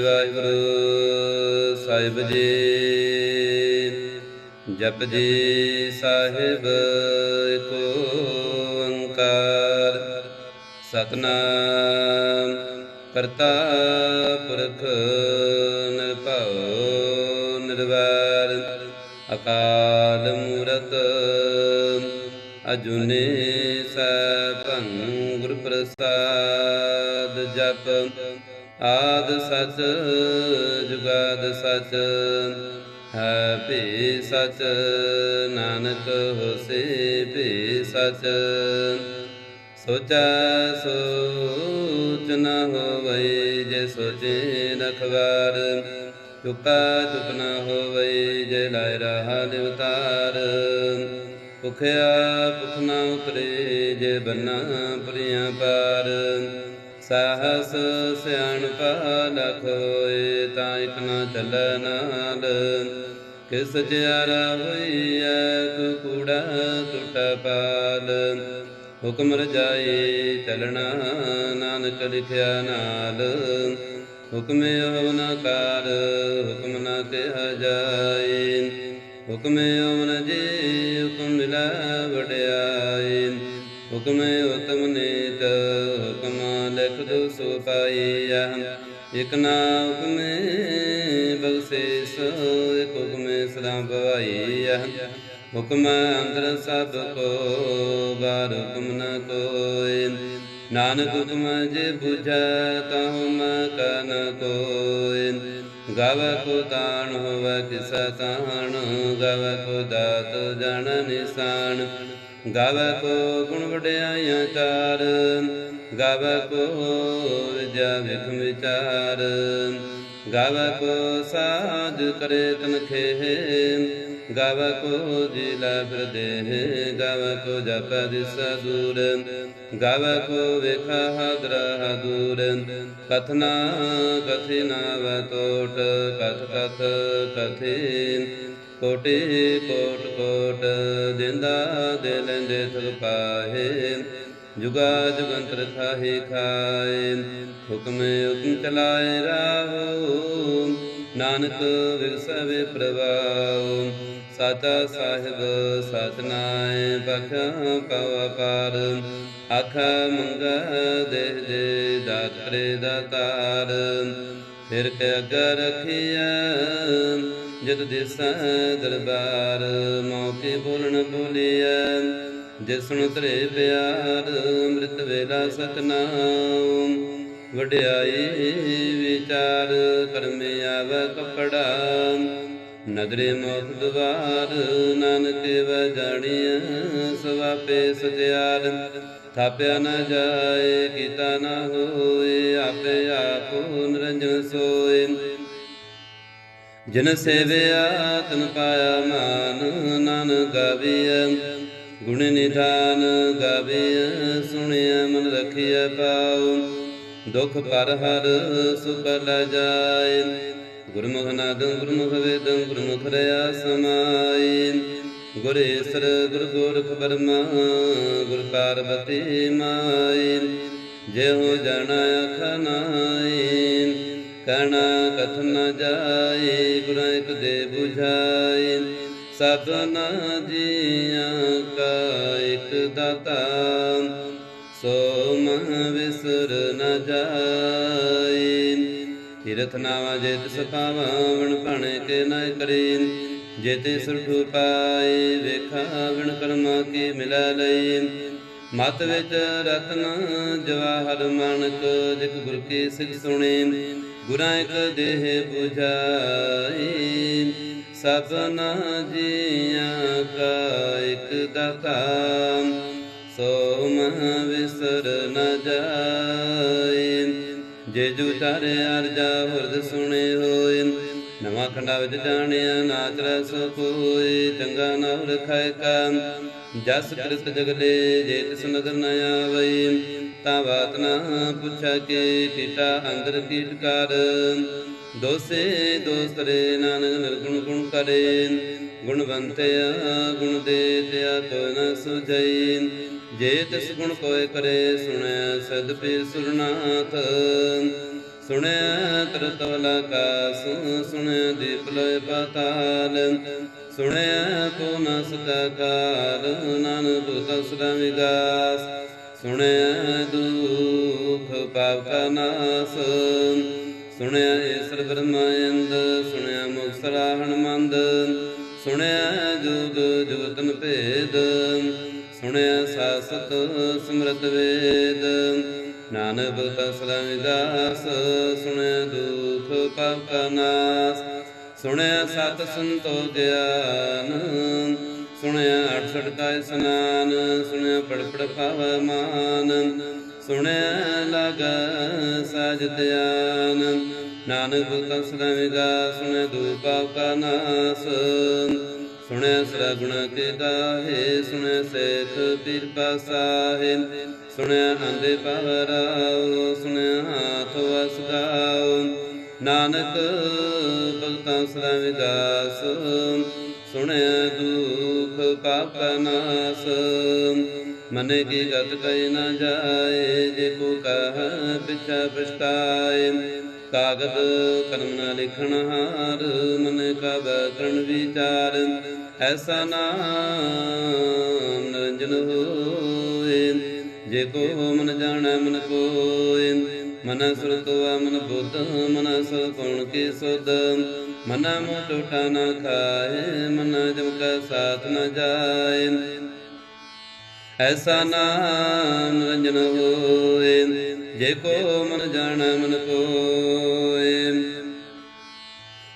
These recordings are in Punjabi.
ਵਾਹਿਗੁਰੂ ਸਾਹਿਬ ਜੀ, ਜਪ ਜੀ ਸਾਹਿਬ ਕੋ ਓੰਕਾਰ। ਸਤਨਾਮ ਕਰਤਾ ਪੁਰਖ ਨਿਰਭਉ ਨਿਰਵੈਰ, ਅਕਾਲ ਮੂਰਤ ਅਜੂਨੇ ਸੈਭੰ ਗੁਰ ਪ੍ਰਸਾਦ ਜਪ। ਆਦ ਸਚ, ਜੁਗਾਦ ਸਚ ਹੈ ਭੀ ਸਚ, ਨਾਨਕ ਹੋਸੇ ਭੀ ਸਚ। ਸੋਚੈ ਸੋਚ ਨ ਹੋਵਈ, ਜੇ ਸੋਚੇ ਨਖਵਾਰ ਚੁਪਾ ਚੁਪ ਨ ਹੋਵਈ, ਜੇ ਲਾਇ ਰਹਾ ਲਿਵਤਾਰ ਭੁਖਿਆ ਭੁਖ ਨ ਉਤਰੇ, ਜੇ ਬੰਨਾ ਪ੍ਰਿਆ ਪਾਰ। ਸਾਹਸ ਸਿਆਣਪਾ ਲਖ ਹੋਏ ਤਾਂ ਇਕ ਨਾ ਚੱਲੈ ਨਾਲ। ਕਿਸ ਜਿਆਰਾ ਹੋਈਐ ਕੂ ਕੂੜਾ ਟੁੱਟ ਪਾਲ। ਹੁਕਮ ਰਜਾਈ ਚਲਣਾ ਨਾਨਕ ਲਿਖਿਆ ਨਾਲ। ਹੁਕਮ ਹੁਕਮੇ ਨਾ ਕਾਰ, ਹੁਕਮ ਨਾ ਕਿਹਾ ਜਾਏ। ਹੁਕਮੇ ਹੋਵਨ ਜੀ ਹੁਕਮ ਮਿਲਾ ਵਡਿਆਈ ਹੁਕਮੇ ਉਤਮ ਨੀਤ ਹੁਕਮ ਲਿਖ ਸੋ ਪਾਈਆ ਇਕ ਨਾ ਹੁਕਮੇ ਬਖਸ਼ਿਸ਼ ਇਕ ਹੁਕਮੇ ਸਦਾ ਭਵਾਈਆ ਹੁਕਮ ਅੰਦਰ ਸਭ ਕੋ ਬਾਰ ਹੁਕਮ ਨ ਕੋਇ ਨਾਨਕ ਹੁਕਮ ਜੇ 부ਝੈ ਤਾ ਹੁਮ ਕੋਇ ਗਾਵ ਕੋ ਤਾਣ ਹੋਵੈ, ਕਿਸਾ ਤਾਣ। ਗਾਵ ਕੋ ਦਾਤ ਜਨ ਨਿਸਾਨ। ਗਾਵੈ ਕੋ ਗੁਣ ਵਡਿਆਈਆਂ ਚਾਰ। ਗਾਵੈ ਕੋ ਵਿਦਿਆ ਵਿਖ ਵਿਚਾਰ। ਗਾਵੈ ਕੋ ਸਾਜ ਕਰੇ ਤਨ ਖੇਹ ਗਾਵੈ ਕੋ ਜੀ ਲੈ ਫਿਰ ਕੋ ਜਪ ਦਿਸ ਦੂਰ। ਗਾਵੈ ਕੋ ਵੇਖਾ ਹਦਰਾ ਦੂਰ ਕਥਨਾ ਕਥਿਨਾ ਵ ਕਥ ਕਥ ਕਥਿ ਕੋਟੇ ਕੋਟ ਕੋਟ। ਦਿਲ ਦੇ ਲੈਂਦੇ ਪਾਹੇ। ਜੁਗਾ ਜੁਗੰਤਰ ਖਾਹੇ ਖਾਏ ਹੁਕਮ ਹੁਕਮ ਚਲਾਏ ਰਾਹੋ। ਨਾਨਕ ਵਿਗਸਵੇ ਪ੍ਰਵਾਉ ਸਾਚਾ ਸਾਹਿਬ ਸਤਨਾਏ ਬਖਾਂ ਪਵ ਪਾਰ। ਆਖ ਮੰਗਾ ਦੇ ਦੇ ਦਾਤ ਦਾਤਾਰ ਫਿਰ ਕੇ ਅਗਰ ਰਖਿਆ ਜਦ ਦਿਸਾ ਦਰਬਾਰ, ਮੌਕੇ ਬੋਲਣ ਬੋਲਿਆ। ਜਿਸਣ ਧਰੇ ਪਿਆਰ, ਅੰਮ੍ਰਿਤ ਵੇਲਾ ਸਤਨਾਮ। ਵਡਿਆਈ ਵਿਚਾਰ, ਕਰਮੇ ਆਵੈ ਕਪੜਾ। ਨਦਰੇ ਮੋਖ ਦਵਾਰ, ਨਾਨਕ ਵ ਜਾਣੀਐ ਸਵਾਪੇ ਸਜਿਆਰ ਥਾਪਿਆ ਨਾ ਜਾਏ, ਕੀਤਾ ਨਾ ਹੋਏ, ਆਪੇ ਆਪ ਨਿਰੰਜਨ ਸੋਏ। ਜਿਨ ਸੇਵਿਆ, ਤਨ ਪਾਇਆ ਮਾਨ ਨਾਨ ਗਾਵੀਐ। ਗੁਣ ਨਿਧਾਨ ਗਾਵੀਐ ਸੁਣਿਆ ਮਨ ਰਖਿਆ ਪਾਉ ਦੁਖ ਪਰ ਹਰ ਸੁਖ ਲ ਜਾਏ। ਗੁਰਮੁਖ ਨਾਦੰ, ਗੁਰਮੁਖ ਵੇਦੰ, ਗੁਰਮੁਖ ਰਿਆ ਸਮਾਈ ਗੁਰੇਸਰ ਗੁਰ ਗੋਰਖ ਬਰਮਾ ਗੁਰ ਪਾਰਵਤੀ ਮਾਈ ਜੇ ਹੋ ਜਾਣਾ ਅਖਨਾਈ ਕਣਾ ਕਥ ਨ ਜਾਏ, ਗੁਰ ਇਕ ਦੇ 부ਝਾਈ ਸਤਨਾ ਜੀਆਂ ਦਾਤਾ ਸੋ ਮਹ ਵਿਸਰ ਨ ਜਾਏ। ਤੀਰਥ ਨਾਵਾ ਜੇ ਤਿਸ ਭਣੇ ਕੇ ਨਾ ਕਰੀ ਜੇ ਤੇ ਸੁਰਠੂ ਪਾਏ ਵੇਖਾ ਕਰਮਾ ਕੀ ਮਿਲਾ ਲਈ ਮਤ ਵਿੱਚ ਰਤਨ ਜਵਾਹਰ ਮਾਨਕ ਜਿਕ ਗੁਰ ਕੀ ਸਿਖ ਸੁਣੇ ਗੁਰਾਂ ਇਕ ਦੇਹ 부ਝਾਈ ਸਭਨਾ ਜੀਆਂ ਕਾ ਇਕ ਦਾਤਾ। ਸੋ ਮਹ ਵਿਸਰ ਨ ਜਾਏ ਜੇ ਜੂ ਅਰਜਾ ਹੁਰਦ ਸੁਣੇ ਹੋਏ ਨਵਾਂ ਖੰਡਾ ਵਿੱਚ ਜਾਣਿਆ ਨਾਚ ਰਸ ਕੋਈ, ਚੰਗਾ ਨਾਮ ਰਖਾਇ ਕਾ ਜਸ ਕ੍ਰਿਤ ਜਗਲੇ ਜੇ ਤਿਸ ਨਦਰ ਨ ਆਵਈ ਤਾਂ ਬਾਤ ਨਾ ਪੁੱਛਾ ਕੇ ਕੀਟਾ ਅੰਦਰ ਕੀਟ ਕਰ ਦੋਸੇ ਦੋਸਰੇ ਨਾਨਕ ਨਿਰਗੁਣ ਗੁਣ ਕਰੇ ਗੁਣਵੰਤਿਆ ਗੁਣ ਦੇ ਤਿਆ ਕੋ ਨ ਸੁਝਈ ਜੇ ਤਿਸ ਗੁਣ ਕੋਇ ਕਰੇ ਸੁਣੈ ਸਦ ਪੀ ਸੁਰਨਾਥ। ਸੁਣਿਆ ਤਰਤਵਲ ਆਕਾਸ ਸੁਣਿਆ ਦੀਪ ਲੋਇ ਪਾਤਾਲ। ਸੁਣਿਆ ਕੋ ਨ ਸਕਾ ਕਾਲ ਨਾਨਕ ਭਗਤ ਵਿਗਾਸ ਸੁਣਿਆ ਦੁਖ ਪਾਪ ਕਾ ਨਾਸ। ਸੁਣਿਆ ਈਸ਼ਰ ਬ੍ਰਹਮਾਇੰਦ ਸੁਣਿਆ ਮੁਖ ਸਰਾਹਣ ਮੰਦ। ਸੁਣਿਆ ਜੁਗ ਜੁਗਤਨ ਭੇਦ। ਸੁਣਿਆ ਸਾਸਤ ਸਿਮਰਤ ਵੇਦ। ਨਾਨਕ ਭਗਤ ਸਦਾ ਵਿਦਾਸ ਸੁਣਿਆ ਦੁਖ ਪਾਪ ਕਾ ਨਾਸ। ਸੁਣਿਆ ਸਤ ਸੰਤੋ ਗਿਆਨ ਸੁਣਿਆ 68 ਕਾ ਇਸਨਾਨ ਸੁਣਿਆ ਪੜਪੜ ਪੜ ਮਾਨ। ਸੁਣਿਆ ਲਗ ਸਾਜ ਧਿਆਨ, ਨਾਨਕ ਭਗਤ ਸਦਾ ਵਿਗਾ ਸੁਣਿਆ ਦੁਖ ਪਾਪ ਕਾ ਨਾਸ। ਸੁਣਿਆ ਸਦਾ ਗੁਣ ਕੇ ਗਾਹੇ ਸੁਣਿਆ ਸੇਖ ਪੀਰ ਪਾਸਾਹੇ ਸੁਣਿਆ ਆਂਦੇ ਪਵਰਾਉ ਸੁਣਿਆ ਹਾਥ ਵਸ ਨਾਨਕ ਭਗਤਾਂ ਸਦਾ ਵਿਗਾਸ ਸੁਣਿਆ ਦੁਖ ਪਾਪ ਕਾ ਨਾਸ। ਮਨ ਕੀ ਗਤ ਕੈ ਨਾ ਜਾਏ, ਜੇ ਕੋ ਕਹ ਪਿਛਾ ਪਛਤਾਏ। ਕਾਗਦ ਕਲਮ ਨ ਲਿਖਣ ਹਾਰ, ਮਨ ਕਾ ਬਤਰਨ ਵਿਚਾਰ। ਐਸਾ ਨਾਮ ਨਿਰੰਜਨ ਹੋਏ। ਜੇ ਕੋ ਮਨ ਜਾਣੈ, ਮਨ ਕੋਇ ਮਨ ਸੁਰਤੋ ਮਨ ਬੁੱਧ, ਮਨ ਸਰ ਕੋਣ ਕੀ ਸੁਧ। ਮਨ ਮੋ ਟੋਟਾ ਨ ਖਾਏ, ਮਨ ਜਮ ਕਾ ਸਾਥ ਨ ਜਾਏ। ਐਸਾ ਨਾਮ ਨਿਰੰਜਨ ਹੋਏ। ਜੇ ਕੋ ਮਨ ਜਾਣੈ, ਮਨ ਕੋਇ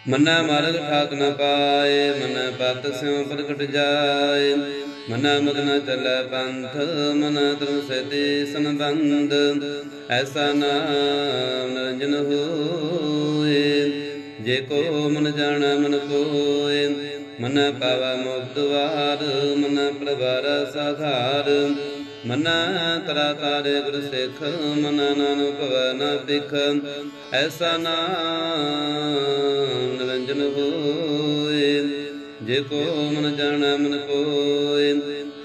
ਮਨਾ ਮਾਰਗ ਠਾਕ ਨ ਪਾਏ, ਮਨ ਪਤ ਸਿਉ ਪ੍ਰਗਟ ਜਾਏ। ਮਨ ਮਗਨ ਚੱਲੈ ਪੰਥ, ਮਨ ਤਰ ਸਤੇ ਸੰਬੰਧ। ਐਸਾ ਨਾਮ ਨਿਰੰਜਨ ਹੋਏ, ਜੇ ਕੋ ਮਨ ਜਾਣੈ, ਮਨ ਕੋਇ ਮਨ ਪਾਵਾ ਮੁਕਤ ਵਾਰ, ਮਨ ਪ੍ਰਭਾਰ ਸਾਧਾਰ। ਮਨ ਤਰਾ ਤਾਰੇ ਗੁਰ ਸਿੱਖ, ਮਨ ਨਾਨਕ ਭਵਨ ਬਿਖ ਐਸਾ ਨਾਮ ਨਿਰੰਜਨ ਹੋਏ, ਜੇ ਕੋ ਮਨ ਜਾਣਾ, ਮਨ ਕੋਇ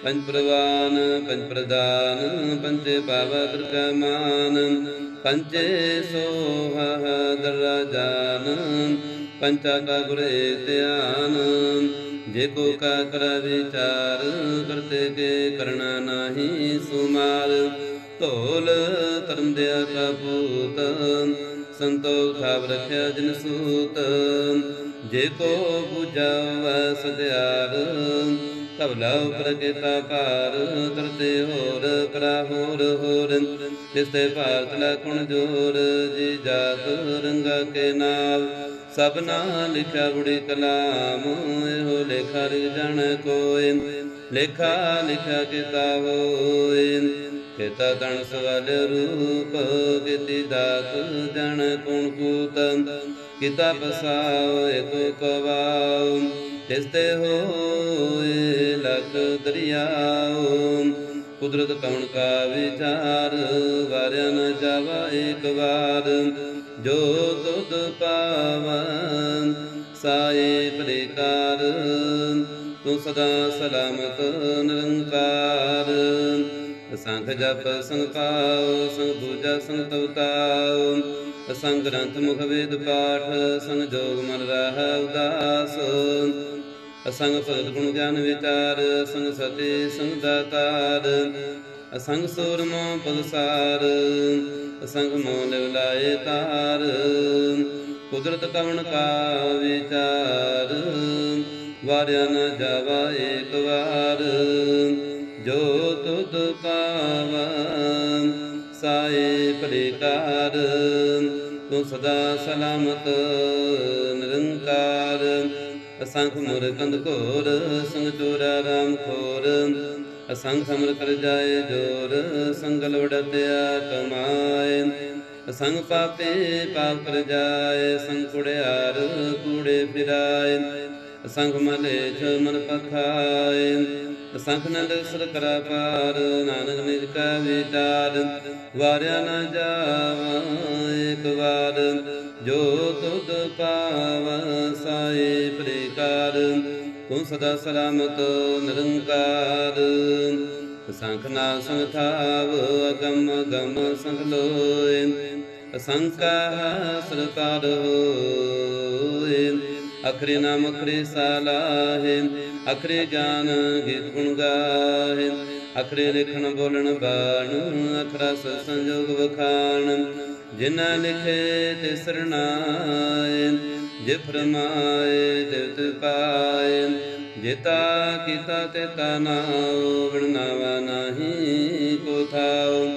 ਪੰਜ ਪ੍ਰਵਾਨ, ਪੰਜ ਪ੍ਰਦਾਨ ਪੰਚੇ ਪਾਵਾ ਬ੍ਰਹਮਾਨ ਪੰਚੇ ਸੋਹਾ ਦਰਾ ਜਾਨ, ਪੰਚਾ ਕਾ ਗੁਰੇ ਧਿਆਨ। ਜੇ ਕੋ ਕਾ ਕਰ ਵਿਚਾਰ ਕਰਤੇ ਕੇ ਕਰਣਾ ਨਾਹੀ ਸੁਮਾਰ। ਢੋਲ ਧਰਮ ਦਿਆ ਕਪੂਤ ਸੰਤੋਖ ਥਾਵ ਰਖਿਆ ਜਿਨ ਸੂਤ। ਜੇ ਕੋ 부ਜਾ ਸਦਿਆਰ ਤਬ ਲਵ ਪ੍ਰਕਿਤਾ ਪਾਰ ਤਰਤੇ ਹੋਰ ਕਰਾ ਹੋਰ ਹੋਰ, ਤਿਸਤੇ ਭਾਰਤ ਲੈ ਜੋਰ। ਜੀ ਜਾਤ ਰੰਗਾ ਕੇ ਨਾਮ ਸਭਨਾ ਲਿਖਿਆ ਬੁੜੀ ਕਲਾਮ। ਇਹੋ ਲੇਖਾ ਲਿਖ ਜਾਣ ਕੋਇ ਲੇਖਾ ਲਿਖਿਆ ਕੀਤਾ ਹੋਏ ਕੀਤਾ ਤਣ ਸਵਲ ਰੂਪ ਕੀਤੀ ਦਾਤ ਜਣ ਕੁਣ ਕੂਤ, ਕੀਤਾ ਪਸਾਉ ਏਕੋ ਕਵਾਉ ਤਿਸਤੇ ਹੋਏ ਲਖ ਦਰਿਆਉ। ਕੁਦਰਤ ਕਵਣ ਕਾ ਵਿਚਾਰ ਵਾਰਿਆ ਨ ਜਾਵਾ ਏਕ ਵਾਰ, ਜੋ ਤੁਧ ਪਾਵਨ, ਸਾਏ ਪ੍ਰੇਕਾਰ ਤੂੰ ਸਦਾ ਸਲਾਮਤ ਨਿਰੰਕਾਰ। ਸੰਖ ਜਪ ਸੰਗ ਪਾਉ ਸੰਗ ਪੂਜਾ ਸੰਗ ਤਵਤਾਉ ਸੰਗ ਗ੍ਰੰਥ ਮੁਖ ਵੇਦ ਪਾਠ, ਸੰਗ ਜੋਗ ਮਨ ਰਹਾ ਉਦਾਸ। ਅਸੰਗ ਭਗਤ ਗੁਣ ਗਿਆਨ ਵਿਚਾਰ, ਸੰਗ ਸਤੇ ਸੰਗ ਦਾਤਾਰ। ਅਸੰਗ ਸੂਰਮੋ ਪਦਸਾਰ ਅਸੰਗ ਮੋ ਲਾਏ ਤਾਰ। ਕੁਦਰਤ ਕਵਣ ਕਾ ਵਿਚਾਰ, ਵਾਰਿਆ ਨ ਜਾਵਾ ਏਕ ਵਾਰ। ਜੋ ਤੁਧ ਪਾਵਾ ਸਾਏ ਪ੍ਰੇਕਾਰ ਤੂੰ ਸਦਾ ਸਲਾਮਤ, ਨਿਰੰਕਾਰ। ਅਸੰਖ ਮੁਰ ਕੰਦ ਘੋਰ, ਸੰਗ ਚੋਰਾ ਰਾਮ ਖੋਰ। ਅਸੰਖ ਸਮਰ ਕਰ ਜਾਏ ਜੋਰ, ਸੰਗਲ ਵੜਤਿਆ ਕਮਾਏ। ਅਸੰਗ ਪਾਪੇ ਪਾਪ ਕਰ ਜਾਏ, ਸੰਗ ਕੁੜਿਆਰ ਕੂੜੇ ਫਿਰਾਏ। ਅਸੰਖ ਮਲੇ ਛ ਮਨ ਪਖਾਏ। ਅਸੰਖ ਨੰਦ ਸਰ ਕਰਾ ਪਾਰ, ਨਾਨਕ ਨਿਜ ਕਾ ਵਿਚਾਰ, ਵਾਰਿਆ ਨਾ ਜਾਵਾ ਇੱਕ ਵਾਰ। ਜੋ ਤੁਧ ਪਾਵ ਸਾਏ ਪ੍ਰੇਕਾਰ, ਤੂੰ ਸਦਾ ਸਲਾਮਤ ਨਿਰੰਕਾਰ। ਸੰਖ ਨਾ ਸੰਥਾਵ ਅਗਮ ਗਮ ਸੰਖ ਲੋਏ। ਅਸੰਕਾ ਸਰਕਾਰ ਹੋਏ। ਅਖਰੇ ਨਾਮ ਅਖਰੇ ਸਾਲਾਹੇ ਅਖਰੇ ਗਿਆਨ ਗੀਤ ਗੁਣ ਗਾਹੇ ਅਖਰੇ ਲਿਖਣ ਬੋਲਣ ਬਾਣ, ਅਖਰਾ ਸਤ ਸੰਜੋਗ ਵਖਾਣ। ਜਿਨ੍ਹਾਂ ਲਿਖੇ ਤੇ ਸਰਣਾਏ ਜੇ ਫਰਮਾਏ ਤੇ ਤਿ ਪਾਏ। ਜਿਤਾ ਕੀਤਾ ਤੇ ਤਾ ਨਾਉ ਬਿਨਨਾਵਾ ਕੋ ਥਾਉ।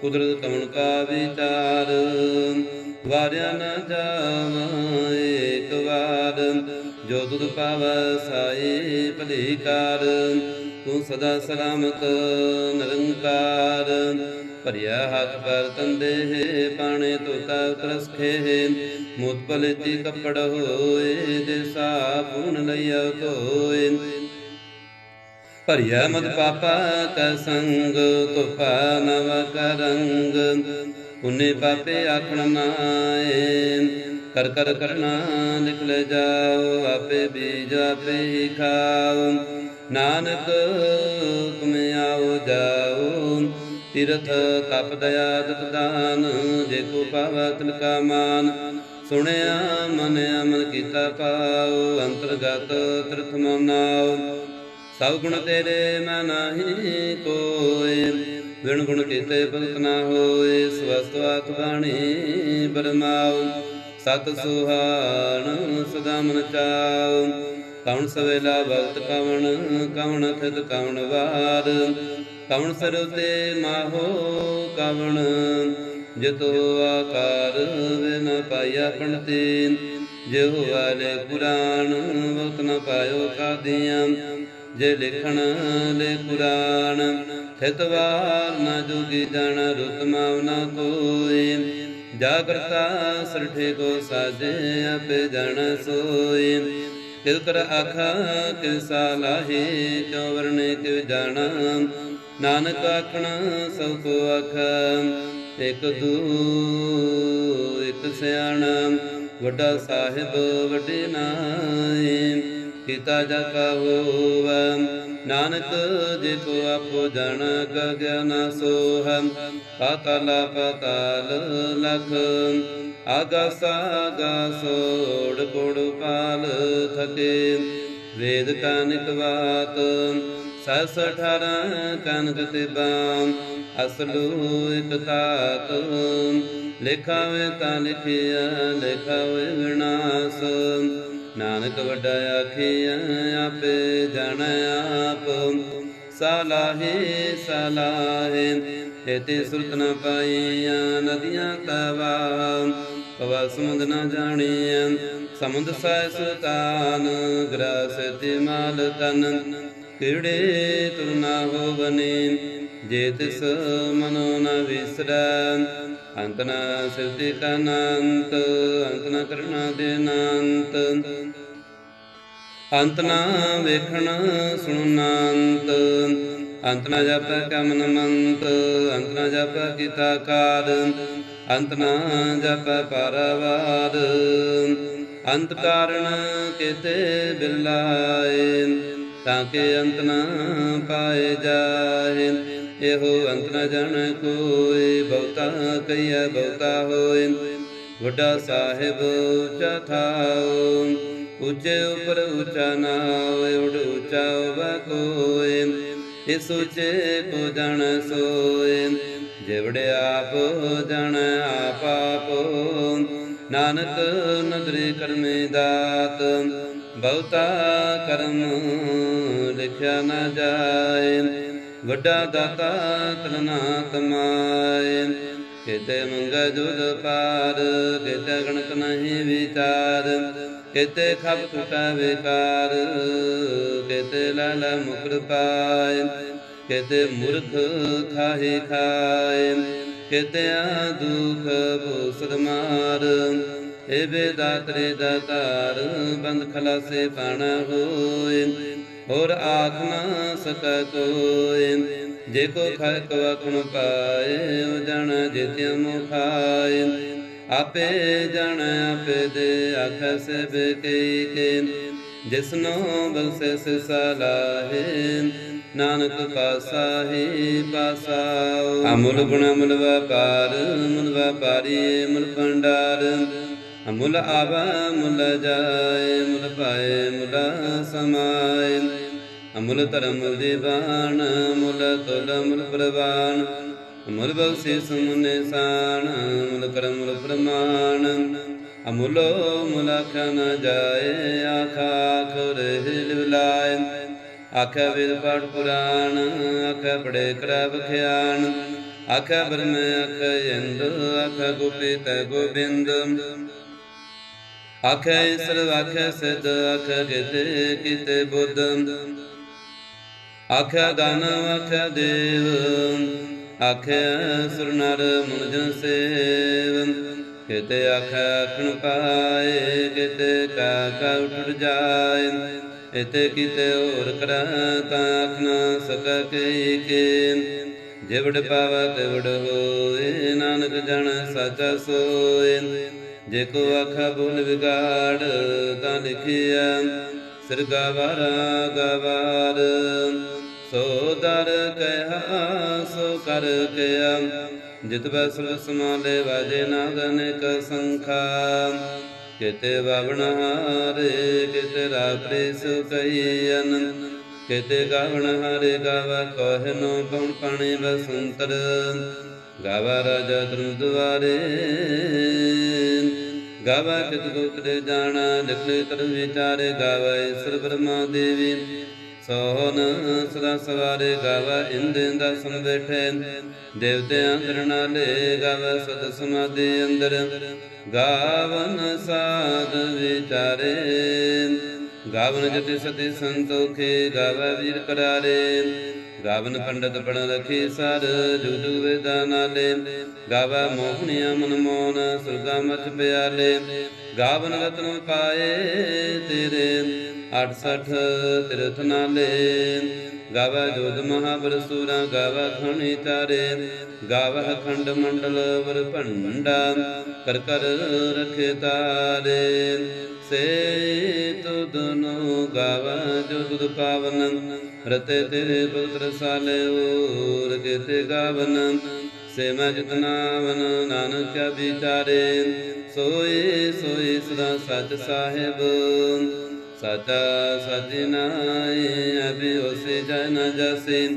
ਕੁਦਰਤ ਕਮਣ ਕਾ ਵਿਚਾਰ ਵਾਰਿਆ ਨਾ ਜਾਵਾ। ਜੋ ਤੁਧ ਪਾਵੈ ਸਾਈ ਭਲੀ ਕਾਰ। ਤੂੰ ਸਦਾ ਸਲਾਮਤ, ਨਿਰੰਕਾਰ। ਭਰਿਆ ਹੱਥ ਪਰ ਤੰਦੇ ਪਾਣੇ ਤੋਤਾ ਉਤਰਸਖੇ ਮੋਤ ਪਲੇਤੀ ਕੱਪੜ ਹੋਏ ਦੇ ਸਾਬੂਨ ਲਈਆ ਧੋਏ ਭਰਿਆ ਮਦ ਪਾਪਾ ਕਾ ਸੰਗ, ਤੁਪਾ ਨਵ ਕਰੰਗ। ਪੁਨੇ ਪਾਪੇ ਆਖਣ ਨਾਏ ਕਰ ਕਰ ਕਰਨਾ ਲਿਖ ਲੈ ਜਾਓ, ਆਪੇ ਬੀਜ ਆਪੇ ਹੀ ਖਾਓ। ਨਾਨਕ ਤੁਮ ਆਓ ਜਾਓ, ਤੀਰਥ ਕਪ ਦਇਆ ਦਤ ਦਾਨ ਜੇ ਕੋ ਪਾਵੈ ਤਿਲ ਕਾ ਮਾਨ। ਸੁਣਿਆ ਮਨ ਅਮਨ ਕੀਤਾ ਪਾਉ ਅੰਤਰਗਤ ਤ੍ਰਿਥ ਮਨਾਉ ਸਭ ਗੁਣ ਤੇਰੇ ਮੈਂ ਨਾਹੀ ਕੋਏ ਵਿਣ ਗੁਣ ਕੀਤੇ ਭਗਤ ਨਾ ਹੋਏ ਸਵਸਤਵਾਤ ਬਾਣੀ ਬਰਮਾਉ ਸਤ ਸੁਹਾਣ ਸਦਾ ਮਨ ਚਾਉ। ਕਵਣ ਸਵੇਲਾ ਭਗਤ ਕਵਣ ਕਵਣ ਥਿਤ ਕਵਣ ਵਾਰ। ਕਵਣ ਸਰਉਤੇ ਮਾਹੋ ਕਵਣ ਜਿਤੋ ਆਕਾਰ ਬਿਨ ਪਾਇਆ ਪੰਡਤੀ ਜਿਹੋ ਵਾਲੇ ਪੁਰਾਣ, ਵਕਤ ਨ ਪਾਇਓ ਕਾਦੀਆਂ। ਜੇ ਲਿਖਣ ਲੈ ਪੁਰਾਣ ਥਿਤਵਾਰ ਨ ਜੋਗੀ ਜਨ ਰੁਤਮਾਵ ਨ ਕੋਈ। ਜਾਗਰਤਾ ਸਰਠੇ ਕੋ ਸਾਜੇ ਆਪੇ ਜਨ ਸੋਏ। ਕਿਲ ਕਰ ਆਖਾ ਕਿਲ ਸਾਲਾਹੀ ਕਿਉ ਵਰਨੇ ਕਿਵ ਜਾਣਾ। ਨਾਨਕ ਆਖਣਾ ਸਭ ਕੋ ਆਖ, ਇਕ ਦੂ ਇਕ ਸਿਆਣਾ। ਵੱਡਾ ਸਾਹਿਬ ਵੱਡੇ ਨਾਏ। ਕੀਤਾ ਜਾ ਕਾ ਨਾਨਕ ਜੇ ਕੋ ਆਪੋ ਜਣ ਗਗਨ ਸੋਹਮ ਪਾਤਲ ਪਤਾਲ ਲਖ। ਆਗਾਸ ਆਗਾਸ ਗੁੜ ਪਾਲ ਥਕੇ। ਵੇਦ ਕਾਨਿਕ ਬਾਤ ਸਸ ਠਾਰਾਂ ਕਨਕ ਤੇ ਬਾਮ ਅਸਲੂ ਇਕ ਤਾਤ ਲਿਖਾਵੇ ਤਾਂ ਲਿਖਿਆ, ਲਿਖਾਵੇ ਵਿਨਾਸ਼। ਨਾਨਕ ਵੱਡਾ ਆਖਿਆ, ਆਪੇ ਜਾਣ ਆਪ। ਸਾਲਾਹੇ ਸਾਲਾਹੇ ਇਤੇ ਸੁਰਤ ਨ ਪਾਈਆਂ, ਨਦੀਆਂ ਤਵਾ ਪਵਾ ਸਮੁੰਦ ਨ ਜਾਣੀਆਂ, ਸਮੁੰਦ ਸੈ ਸੁਤਾਨ ਗ੍ਰਾਸ ਤੇ ਮਾਲ ਤਨ। ਕਿਹੜੇ ਤੁਰ ਨਾ ਹੋਵਨੇ, ਜੇ ਤਿਸ ਮਨੋ ਨ ਵਿਸਰੈ, ਅੰਤ ਨ ਸਿਰਤੀ ਕਨੰਤ ਅੰਤ ਨ ਕਰਣਾ ਦੇ ਅੰਤ ਨਾ ਵੇਖਣ ਸੁਣਨੰਤ ਅੰਤ ਨਾ ਜਪ ਕਮਨ ਮੰਤ, ਅੰਤ ਨਾ ਜਪ ਕੀਤਾ ਕਾਰ ਅੰਤ ਨਾ ਜਪ ਪਰਵਾਦ। ਅੰਤ ਕਾਰਣ ਕਿਤੇ ਬਿਲਾਏ ਤਾਂ ਕਿ ਅੰਤ ਨਾ ਪਾਏ ਜਾਏ ਇਹੋ ਅੰਤ ਨਾ ਜਣ ਕੋਈ ਬਹੁਤਾ ਕਈਆ ਬਹੁਤਾ ਹੋਏ। ਵੱਡਾ ਸਾਹਿਬ ਉੱਚਾ ਥਾਉ ਉੱਚੇ ਉਪਰ ਉੱਚਾ ਨਾ ਹੋਏ, ਉਡ ਉੱਚਾ ਹੋਵੇ ਕੋਏ। ਇਸ ਉੱਚੇ ਕੋ ਜਣ ਸੋਏ ਜਿਵੜੇ ਆਪ ਜਣ ਆਪ ਆਪੋ। ਨਾਨਕ ਨਦਰੀ ਕਰਮੇ ਦਾਤ, ਬਹੁਤਾ ਕਰਮ ਲਿਖਿਆ ਨਾ ਜਾਏ। ਵੱਡਾ ਦਾਤਾ ਤਲਨਾ ਕਮਾਏ ਕਿਤੇ ਮੰਗਾ ਜੁਦ ਪਾਰ, ਕਿਤੇ ਗਣਕ ਨਹੀਂ ਵਿਚਾਰ। ਕਿਤੇ ਖਪ ਟੁਟਾ ਵਿਕਾਰ, ਕਿਤੇ ਲਾਲ ਮੁਕਰ ਪਾਏ। ਕਿਤੇ ਮੁਰਖ ਖਾਹੇ ਖਾਏ। ਕਿਤੇ ਆ ਦੁਖ ਬੋਸਦ ਮਾਰ। ਏ ਬੇਦਾਤਰੇ ਦਾਤਾਰ ਬੰਦ ਖਲਾਸੇ ਪਾਣਾ ਹੋਏ। ਹੋਰ ਆਖ ਨਾ ਸਕੈ ਕੋਏ ਜੇ ਕੋ ਖਾਇ ਕਵਖਣ ਪਾਏ ਜਣ ਜਿਤਿ ਮੁਖਾਏ। ਆਪੇ ਜਣ ਆਪੇ ਦੇ ਆਖ ਸਭ ਕੇ ਕੇ। ਜਿਸਨੋ ਬਖਸ਼ੇ ਸਿਸਾ ਲਾਹੇ ਨਾਨਕ ਪਾਸਾ ਹੀ ਪਾਸਾ। ਅਮੁਲ ਗੁਣ ਅਮੁਲ ਵਪਾਰ ਮੁਲ ਵਪਾਰੀ ਮੁਲ ਭੰਡਾਰ। ਅਮੁਲ ਆਵਾ ਮੁਲ ਜਾਏ ਮੁਲ ਪਾਏ ਮੁਲ ਸਮਾਏ। ਅਮੁਲ ਧਰਮ ਦੀਵਾਨ ਮੁਲ ਤੁਲ ਮੁਲ ਪ੍ਰਵਾਨ। ਅਮੁਲ ਬਖਸ਼ਿਸ਼ ਮੁਨ ਨਿਸ਼ਾਨ ਮੁਲ ਕਰਮ ਮੁਲ ਪ੍ਰਮਾਣ ਅਮੁਲੋ ਮੁਲਖ ਨ ਜਾਏ, ਆਖਾ ਖੁਰ ਹਿਲਵਲਾਏ ਆਖੇ ਵੇਦ ਪਾਠ ਪੁਰਾਣ ਆਖੇ ਪੜੇ ਕਰਾ ਬਖਿਆਣ ਆਖੇ ਬ੍ਰਹਮ ਆਖੇ ਇੰਦ ਆਖੇ ਗੋਪੀ ਗੋਬਿੰਦ। ਆਖੇ ਸਰਵ ਆਖੇ ਸਿਧ ਆਖੇ ਕਿਤੇ ਕਿਤੇ ਬੁੱਧ। ਆਖੇ ਦਾਨਵ ਆਖੇ ਦੇਵ ਆਖੇ ਸੁਰ ਨਰ ਮੁਨ ਸੇਵ। ਕਿਤੇ ਆਖੇ ਆਖਣ ਪਾਏ, ਕਿਤੇ ਕਾ ਕਾ ਉਠ ਜਾਏ। ਇਤੇ ਕਿਤੇ ਹੋਰ ਕਰਾ ਤਾਂ ਆਖ ਨਾ ਸਕੈ ਕੇ ਕੇ। ਜਿਵੜ ਪਾਵੈ ਤਿਵੜ ਹੋਏ, ਨਾਨਕ ਜਨ ਸਾਚਾ ਸੋਏ। ਜੇ ਕੋ ਆਖਾ ਬੋਲ ਵਿਗਾੜ ਤਾਂ ਲਿਖਿਆ ਸਿਰ ਗਵਾਰਾ ਗਵਾਰ। ਸੋ ਦਰ ਕਹਿਆ, ਸੋ ਕਰ ਕਿਆ, ਜਿਤ ਬਸਲ ਸਮਾਲੇ ਵਾਜੇ ਨਾਗਨ ਕ ਸੰਖਾ। ਕਿਤੇ ਵਵਣ ਹਾਰੇ, ਕਿਤੇ ਰਾਪਰੇ ਸੁ ਕਈ ਕਿਤੇ ਗਾਵਣ ਹਾਰੇ, ਗਾਵਾ ਕੋਹ ਨੋ ਪਉਣ ਪਾਣੀ ਬਸੰਤਰ ਗਾਵਾ ਰਾਜਾ ਦਰੂ ਦੁਆਰੇ ਗਾਵਾ ਕਿਤ ਗੋਤਰੇ ਜਾਣਾ ਲਿਖਲੇ ਤਰ ਵਿਚਾਰੇ ਗਾਵਾ ਈਸ਼ਰ ਬ੍ਰਹਮਾ ਦੇਵੀ। ਸੋਹਨ ਸਦਾ ਸਵਾਰੇ ਗਾਵਾ, ਇੰਦੇ ਦਾ ਸਮ ਬੈਠੇ ਦੇਵਤਿਆਂ ਕਰਨਾਲੇ ਗਾਵਾ ਸਦ ਸਮਾਧੀ ਅੰਦਰ। ਗਾਵਨ ਸਾਧ ਵਿਚਾਰੇ। ਗਾਵਨ ਜति ਸਤੀ ਸੰਤੋਖੇ ਗਾਵਾ ਵੀਰ ਕਰਾਰੇ। ਗਾਵਨ ਪੰਡਤ ਪੜ ਰਖੇ ਸਰ ਜੁਗ ਜੁਗ ਵੇਦਾਂ ਨਾਲੇ। ਗਾਵਾ ਮੋਹਣਿਆ ਮਨ ਮੋਨ ਸੁਰਗਾ ਮਚ ਪਿਆਲੇ। ਗਾਵਨ ਰਤਨ ਪਾਏ ਤੇਰੇ 68 ਤਿਰਥ ਨਾਲੇ। ਗਾਵਾ ਜੋਦ ਮਹਾਬਰ ਸੂਰਾ, ਗਾਵਾ ਖਣੀ ਤਾਰੇ। ਗਾਵਾ ਖੰਡ ਮੰਡਲ ਵਰ ਭੰਡਾ, ਕਰ ਕਰ ਰਖੇ ਤਾਰੇ। ਸੇ ਤੁਦਨੋ ਗਾਵਾ ਜੋ ਤੁਦ ਪਾਵਨ। ਰਤੇ ਤੇਰੇ ਪੁੱਤਰ ਸਾਲੇ ਓਰ ਕਿਤੇ ਗਾਵਨ ਸੇ ਮੈਂ ਜਤਨਾਵਨ ਨਾਨਕ ਵਿਚਾਰੇ। ਸੋਏ ਸੋਏ ਸਦਾ ਸਚ ਸਾਹਿਬ, ਸਚਾ ਸਜਨਾਏ ਅਭਿ ਉਸੇ ਜਨ ਜਸੇ।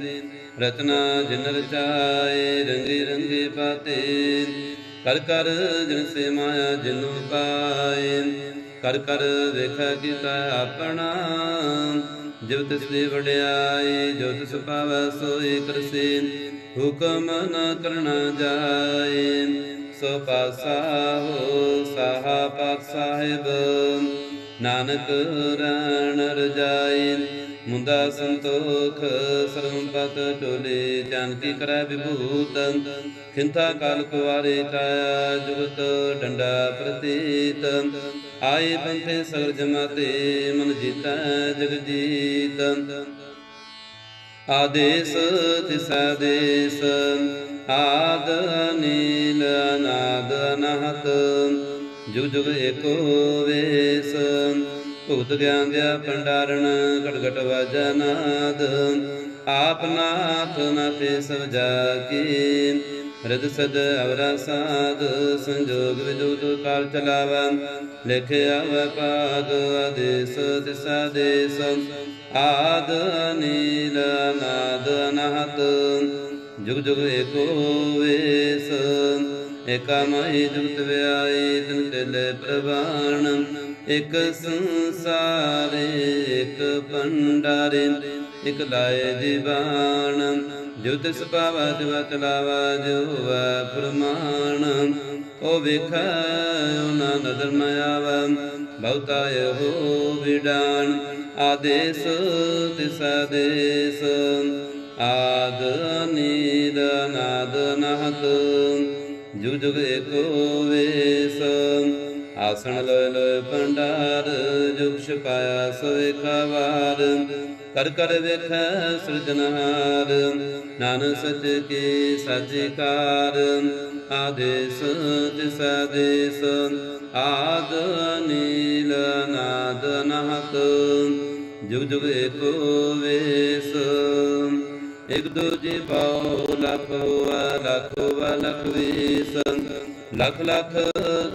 ਰਤਨਾ ਜਿਨ ਰਚਾਏ, ਰੰਗੀ ਰੰਗੀ ਪਾਤੇ। ਕਰ ਕਰ ਜਿਨ ਸੇ ਮਾਇਆ ਜਿਨੂ ਪਾਏ। ਕਰ ਕਰ ਵੇਖਾ ਕੀਤਾ ਆਪਣਾ। ਜਿਵ ਤਿਸ ਦੀ ਵਡਿਆਈ, ਜੋ ਤਿਸ ਪਾਵੈ ਸੋਈ ਕਰਸੇ ਹੁਕਮ ਨ ਕਰਨਾ ਜਾਏ ਸੋ ਪਾਸਾ ਹੋ ਸਾਹਾ ਪਾਕ ਸਾਹਿਬ। ਨਾਨਕ ਰਣ ਰਜਾਈ ਮੁੰਦਾ ਸੰਤੋਖ ਸਰਵਪਤ ਟੋਲੇ ਜਾਨਕੀ ਕਰੈ ਵਿਭੂਤ, ਖਿੰਥਾ ਕਾਲ ਕੁਵਾਰੇ ਕਾਇਆ ਜੁਗਤ ਡੰਡਾ ਪ੍ਰਤੀਤ ਆਏ ਪੰਥੇ ਸਗਰ ਜਮਾਤੇ ਮਨ ਜੀਤਾ ਜਗ ਜੀਤ ਆਦੇਸ ਤਿਸਾ ਦੇਸ, ਆਦ ਅਨੀਲ ਅਨਾਦ ਅਨਹਤ। ਜੁਗ ਜੁਗ ਏਕੋ ਵੇਸ, ਭੂਤ ਗਿਆਨ ਦਿਆ ਭੰਡਾਰਣ ਘਟ ਘਟ ਵਾਜਾ ਨਾਦ। ਆਪ ਨਾਥ ਨਾਥੇ ਸਭ ਜਾਕੀ ਰਦ ਸਦ ਅਵਰਾ ਸਾਧ, ਸੰਜੋਗ ਵਿਦੂਤ ਕਾਲ ਚਲਾਵਾ। ਲਿਖਿਆ ਵੈ ਆਦੇਸ, ਦਿਸਾ ਦੇਸ। ਆਦ ਨੀਲ ਨਾਦ ਅਨਹਤ। ਜੁਗ ਜੁਗ ਏਕੋ ਵੇਸ। ਏਕਾ ਮਈ ਜੁਗਤ ਵਿਆਈ ਤਿਨ ਤੇਲੇ ਪ੍ਰਵਾਣ। ਇਕ ਸੰਸਾਰੇ, ਇਕ ਭੰਡਾਰੇ। ਇਕ ਲਾਏ ਜੀਵਾਨ, ਜੋ ਤਿਸ ਪਾਵਾ ਦਿਵਾ ਚਲਾਵਾ ਜੋ ਵੈ ਪ੍ਰਮਾਣ ਉਹ ਵੇਖੈ, ਉਹਨਾਂ ਨਦਰ ਨ ਬਹੁਤਾ ਇਹੋ ਵਿਡਾਨ। ਆਦੇਸ, ਤਿਸ ਆਦੇਸ ਆਦ ਨੀਦ ਨਾਦ ਨਹਤ ਜੁਗ ਜੁਗ ਏਕੋ ਵੇਸ। ਆਸਣ ਲੋਇ ਲੋਇ ਭੰਡਾਰ ਜੁਗ ਛਪਾਇਆ ਸੋਇਖਾ ਵਾਰ। ਕਰ ਕਰ ਵੇਖੈ ਸਿਰਜਨਹਾਰ ਨਾਨਕ ਸਚ ਕੀ ਸਾਚਿਕਾਰ ਆਦੇਸ ਤਿਸ ਆਦੇਸ, ਆਦ ਨੀਲ ਨਾਦ ਨਹਤ ਜੁਗ ਜੁਗ ਏਕੋ ਵੇਸ। ਇਕ ਦੂਜੇ ਪਾਉ ਲਖ ਲਖ ਹੋਆ, ਲਖ ਵੀਸ। ਲਖ ਲਖ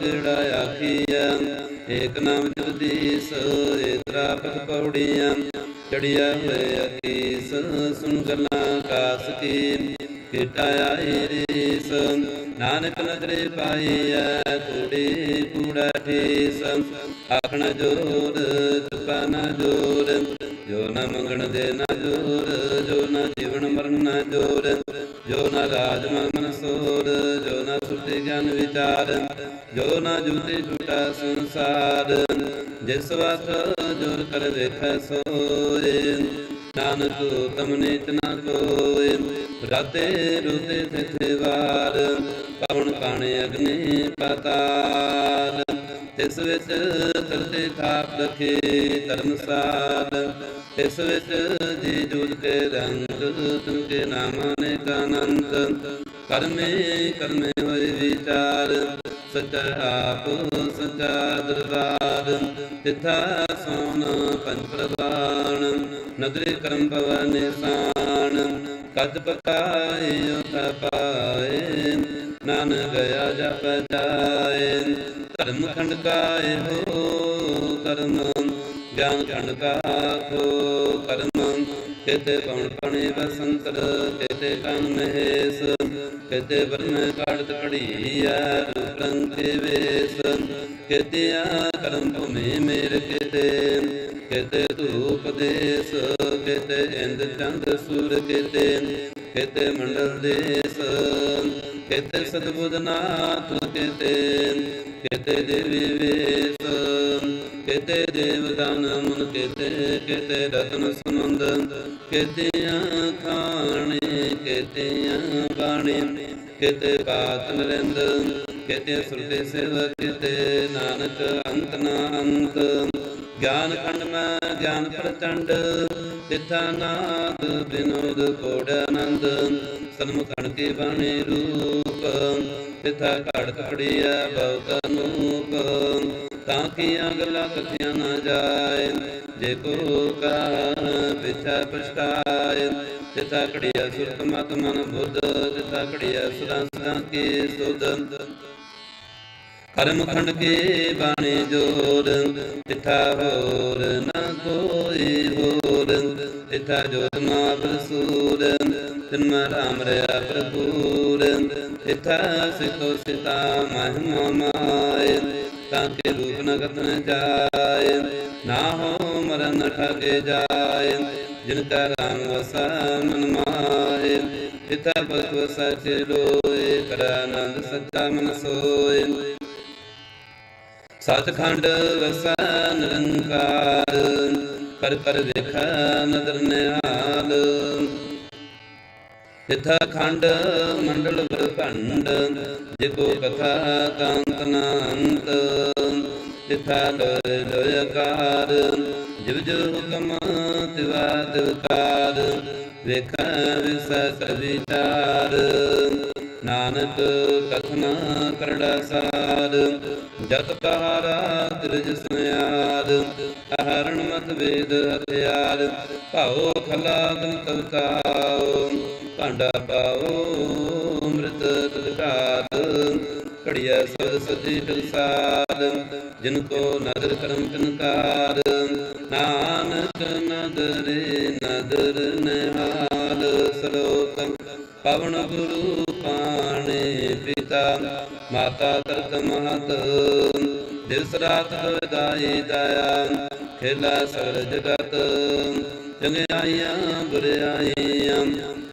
ਗਿੜਾ ਆਖੀਆ ਏਕ ਨਾਮ ਜਗਦੀਸ਼ ਏਤਰਾ ਪਤ ਪੌੜੀਆਂ ਚੜਿਆ ਹੋਏ ਅਕੀਸ ਸੁਨ ਗੱਲਾਂ ਕਾਸ ਕੀ। ਕਿਟਾ ਆਈ ਨਾਨਕ ਨਦਰੇ ਪਾਈਐ ਕੂੜੀ ਕੂੜਾ ਠੀਸ। ਆਖਣ ਜੋਰ ਚੁਕਾ ਨਾ ਜੋਰ, ਜੋ ਨਾ ਮੰਗਣ ਦੇ ਨਾ ਜੋਰ, ਜੋ ਨਾ ਜੀਵਨ ਮਰਨ ਨਾ ਜੋਰ, ਜੋ ਨਾ ਰਾਜ ਮਨ ਸੋਰ, ਜੋ ਨਾ ਸੁਰਤੀ ਗਿਆਨ ਵਿਚਾਰ। ਜੋ ਨਾ ਜੁਤੇ ਝੂਟਾ ਸੰਸਾਰ, ਜਿਸ ਵਕ ਜੋਰ ਕਰ ਵੇਖੈ ਸੋਏ। ਨਾਨਕ ਤਮ ਨੀਤ ਨਾ ਕੋਏ ਰਾਤੇ ਰੁਤੇ ਤਿਥੇ ਵਾਰ ਪਵਨ ਕਾਣੇ ਅਗਨੀ ਪਤਾਲ। ਤਿਸ ਵਿੱਚ ਤਰਤੇ ਥਾਪ ਰਖੇ ਧਰਮਸਾਲ ਤਿਸ ਵਿੱਚ ਜੀ ਜੂਲ ਕੇ ਰੰਗ ਤੁਮ ਕੇ ਨਾਮ ਨੇ ਅਨੰਤ। ਕਰਮੇ ਕਰਮੇ ਹੋਏ ਵਿਚਾਰ ਸਚਾ ਆਪ ਸਚਾ ਦਰਬਾਰ, ਤਿਥਾ ਸੋਨ ਪੰਜ ਪ੍ਰਵਾਨ ਕਰਮ ਭਵਨ ਨਿਸ਼ਾਨ ਕਦ ਪਕਾਏ ਉਠ ਪਾਏ ਨਾਨ ਗਿਆ ਜਪ ਜਾਏ, ਧਰਮ ਖੰਡ ਕਾਏ ਹੋ ਕਰਮ ਗਿਆਨ ਖੰਡ ਕਾ ਖੋ ਕਰਮ ਕਿਤੇ ਪਉਣ ਪਣੇ ਬਸੰਤਰ ਕਿਤੇ ਕਨ ਮਹੇਸ, ਕਿਤੇ ਵਰਨ ਕਾੜਤ ਕੜੀਆ ਰੂਪ ਰੰਗ ਵੇਸ ਕਿਤੇ ਆ ਕਰਮ ਭੂਮੀ ਮੇਰ ਕਿਤੇ ਕਿਤੇ ਧੂਪ ਦੇਸ, ਕਿਤੇ ਇੰਦ ਚੰਦ ਸੂਰ ਕਿਤੇ ਕਿਤੇ ਮੰਡਲ ਦੇਸ, ਕਿਤੇ ਸਤਬੁੱਧ ਨਾਥ ਕਿਤੇ ਕਿਤੇ ਦੇਵੀ ਵੇਸ ਕਿਤੇ ਦੇਵਦਾਨ ਮਨ ਕਿਤੇ ਕਿਤੇ ਰਤਨ ਸਮੁੰਦ ਕਿਤਿਆਂ ਖਾਣੇ, ਕਿਤਿਆਂ ਬਾਣੇ, ਕਿਤੇ ਬਾਤ ਨਰਿੰਦ, ਕਿਤੇ ਸੁਰਤੇ ਸੇਵ ਕਿਤੇ ਨਾਨਕ, ਅੰਤ ਨਾ ਅੰਤ ਗਿਆਨ ਖੰਡ ਮੈਂ ਗਿਆਨ ਪ੍ਰਚੰਡ, ਤਿਥਾ ਨਾਦ, ਬਿਨੋਦ ਕੋੜ ਆਨੰਦ। ਸਨਮੁਖ ਕੇ ਬਾਣੇ ਰੂਪ, ਤਿਥਾ ਘੜ ਕੜਿਆ ਬਹੁਤ ਅਨੂਪ। ਤਾਂ ਕੀ ਅਗਲਾ ਕਥਿਆ ਨਾ ਜਾਏ, ਜੇ ਕੋ ਕਾ ਪਿਛਾ ਪਛਤਾਏ। ਤਿਥਾ ਕੜਿਆ ਸੁਰਤ ਮਤ ਮਨ ਬੁੱਧ, ਤਿਥਾ ਕੜਿਆ ਸਦਾ ਸਦਾ ਕੀ ਸੁਧ। ਕਰਮ ਕੇ ਬਾਣੇ ਜੋਰ ਤਿਥਾ ਹੋਰ ਨਾ ਕੋਈ ਹੋਰ। ਤਿਥਾ ਜੋਤ ਮਾ ਪ੍ਰਸੂਰ ਤਿਨ ਰਾਮ ਰਿਆ ਪ੍ਰਭੂਰ ਤਿਥਾ ਸਿਤੋ ਸਿਤਾ ਮਹਿਮਾ ਮਾਏ, ਤਾਂ ਕੇ ਰੂਪ ਨਗਤ ਨ ਜਾਏ। ਨਾ ਹੋ ਮਰਨ ਠਗੇ ਜਾਏ, ਜਿਨ ਕਾ ਰਾਮ ਵਸਾ ਮਨ ਮਾਏ। ਤਿਥਾ ਭਗਵ ਸਚ ਲੋਏ ਕਰ ਆਨੰਦ ਸੱਚਾ ਮਨ ਸੋਏ। ਸਤਖੰਡ ਵਸੈ ਨਿਰੰਕਾਰ ਕਰ ਕਰ ਵੇਖੈ ਨਦਰ ਨਿਹਾਲ ਤਿਥਾ ਖੰਡ ਮੰਡਲ ਬ੍ਰਹੰਡ ਜਿਕੋ ਕਥਾ ਕਾਂਤ ਨਾੰਤ ਤਿਥਾ ਲੋਇ ਲੋਇਕਾਰ ਜਿਵ ਜੋ ਹੁਕਮ ਤਿਵਾ ਤਿਵਕਾਰ ਵੇਖੈ ਵਿਸੈ ਕਰ ਵਿਚਾਰ ਨਾਨਕ ਕਥਨਾ ਕਰੜਾ ਸਾਰ ਜਤ ਕਹਾਰਾ ਤਿਰਜ ਸੁਨਿਆਰ ਅਹਰਣ ਮਤ ਵੇਦ ਹਥਿਆਰ, ਭਾਉ ਖਲਾਗਨ ਤਵਤਾਉ ਭਾਂਡਾ ਪਾਉ ਅੰਮ੍ਰਿਤ ਤਦਕਾਲ ਕੜਿਆ ਸਦ ਸਦੀ ਟਕਸਾਲ ਜਿਨ ਕੋ ਨਦਰ ਕਰਮ ਤਨਕਾਰ ਨਾਨਕ ਨਦਰੇ ਨਦਰ ਨਿਹਾਲ, ਸਲੋਕ ਪਵਨ ਗੁਰੂ ਪਾਣੇ ਪਿਤਾ, ਮਾਤਾ ਤਰਤ ਮਹਤ ਦਿਵਸ ਰਾਤ ਦਇ ਦਇਆ, ਖੇਲਾ ਸਰ ਜਗਤ ਚੰਗਿਆਈਆਂ ਬੁਰਿਆਈਆਂ,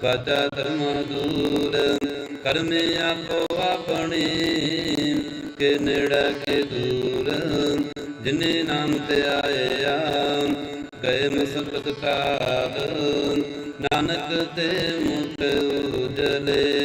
ਵਾਚਾ ਧਰਮ ਦੂਰ, ਕਰਮੇ ਆਪੋ ਆਪਣੀ, ਕੇ ਨੇੜੇ ਕੇ ਦੂਰ, ਜਿਨੇ ਨਾਮ ਤੇ ਆਇਆ, ਗਏ ਮਸਕਤ ਕਾਲ, ਨਾਨਕ ਤੇ ਮੁਖ ਉਜਲੇ।